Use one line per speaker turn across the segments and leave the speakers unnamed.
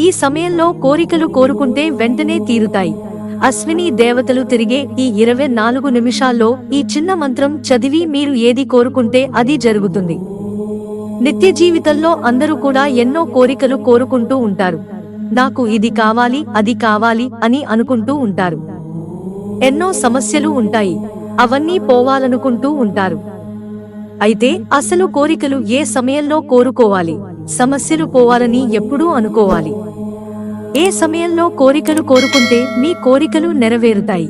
ఈ సమయంలో కోరికలు కోరుకుంటే వెంటనే తీరుతాయి. అశ్విని దేవతలు తిరిగే ఈ ఇరవై నాలుగు నిమిషాల్లో ఈ చిన్న మంత్రం చదివి మీరు ఏది కోరుకుంటే అది జరుగుతుంది. నిత్య జీవితంలో అందరూ కూడా ఎన్నో కోరికలు కోరుకుంటూ ఉంటారు. నాకు ఇది కావాలి అది కావాలి అని అనుకుంటూ ఉంటారు. ఎన్నో సమస్యలు ఉంటాయి. అవన్నీ పోవాలనుకుంటూ ఉంటారు. అయితే అసలు కోరికలు ఏ సమయంలో కోరుకోవాలి? సమస్యలు పోవాలని ఎప్పుడూ అనుకోవాలి. ఏ సమయంలో కోరికలు కోరుకుంటే మీ కోరికలు నెరవేరుతాయి.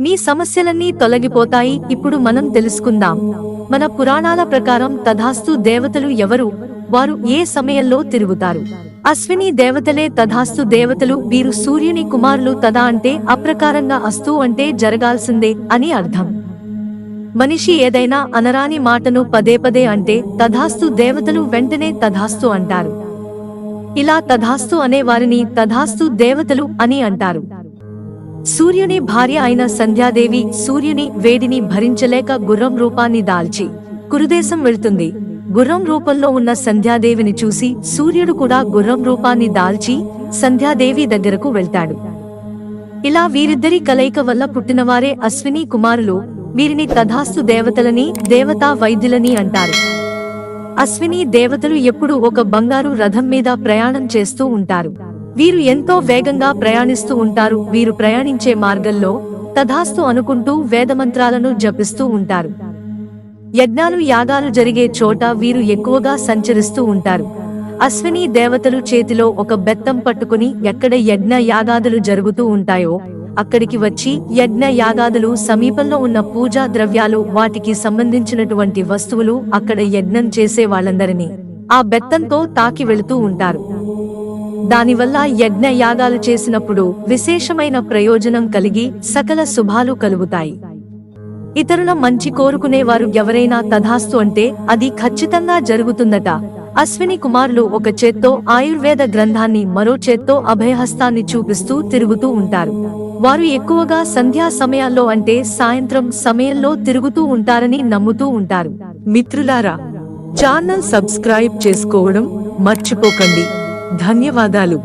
మీ సమస్యలన్నీ తొలగిపోతాయి. ఇప్పుడు మనం తెలుసుకుందాం. మన పురాణాల ప్రకారం తధాస్తు దేవతలు ఎవరు? వారు ఏ సమయంలో తిరుగుతారు? అశ్విని దేవతలే తధాస్తు దేవతలు. వీరు సూర్యుని కుమారులు తదా అంటే అప్రకారంగా అస్తు అంటే జరగాల్సిందే అని అర్థం. మనిషి ఏదైనా అనరాని మాటను పదే పదే అంటే తధాస్తు దేవతలు వెంటనే తధాస్తు అంటారు. ఇలా తధాస్తు అనే వారిని తధాస్తు దేవతలు అని అంటారు. సూర్యుని భార్య అయిన సంధ్యాదేవి సూర్యుని వేడిని భరించలేక గుర్రం రూపాన్ని దాల్చి కురుదేశం వెళ్తుంది. గుర్రం రూపంలో ఉన్న సంధ్యాదేవిని చూసి సూర్యుడు కూడా గుర్రం రూపాన్ని దాల్చి సంధ్యాదేవి దగ్గరకు వెళ్తాడు. ఇలా వీరిద్దరి కలయిక వల్ల పుట్టినవారే అశ్విని కుమారులు వీరిని తధాస్తు దేవతలని దేవతా వైద్యులని అంటారు. అశ్విని దేవతలు ఎప్పుడూ ఒక బంగారు రథం మీద ప్రయాణం చేస్తూ ఉంటారు. వీరు ఎంతో వేగంగా ప్రయాణిస్తూ ఉంటారు. వీరు ప్రయాణించే మార్గంలో తధాస్తు అనుకుంటూ వేదమంత్రాలను జపిస్తూ ఉంటారు. యజ్ఞాలు యాగాలు జరిగే చోట వీరు ఎక్కువగా సంచరిస్తూ ఉంటారు. అశ్విని దేవతలు చేతిలో ఒక బెత్తం పట్టుకుని ఎక్కడ యజ్ఞ యాగాదులు జరుగుతూ ఉంటాయో అక్కడికి వచ్చి యజ్ఞ యాగాదులు సమీపంలో ఉన్న పూజా ద్రవ్యాలు వాటికి సంబంధించినటువంటి వస్తువులు అక్కడ యజ్ఞం చేసే వాళ్ళందరినీ ఆ బెత్తంతో తాకి వెళుతూ ఉంటారు. దానివల్ల యజ్ఞ యాగాలు చేసినప్పుడు విశేషమైన ప్రయోజనం కలిగి సకల శుభాలు కలుగుతాయి. ఇతరుల మంచి కోరుకునేవారు ఎవరైనా తధాస్తు అంటే అది ఖచ్చితంగా జరుగుతుందట. అశ్విని కుమారులు ఒక చేత్తో ఆయుర్వేద గ్రంథాన్ని మరో చేత్తో అభయహస్తాన్ని చూపిస్తూ తిరుగుతూ ఉంటారు. వారు ఎక్కువగా సంధ్యా సమయాల్లో అంటే సాయంత్రం సమయంలో తిరుగుతూ ఉంటారని నమ్ముతూ ఉంటారు.
మిత్రులారా ఛానల్ సబ్స్క్రైబ్ చేసుకోవడం మర్చిపోకండి. ధన్యవాదాలు.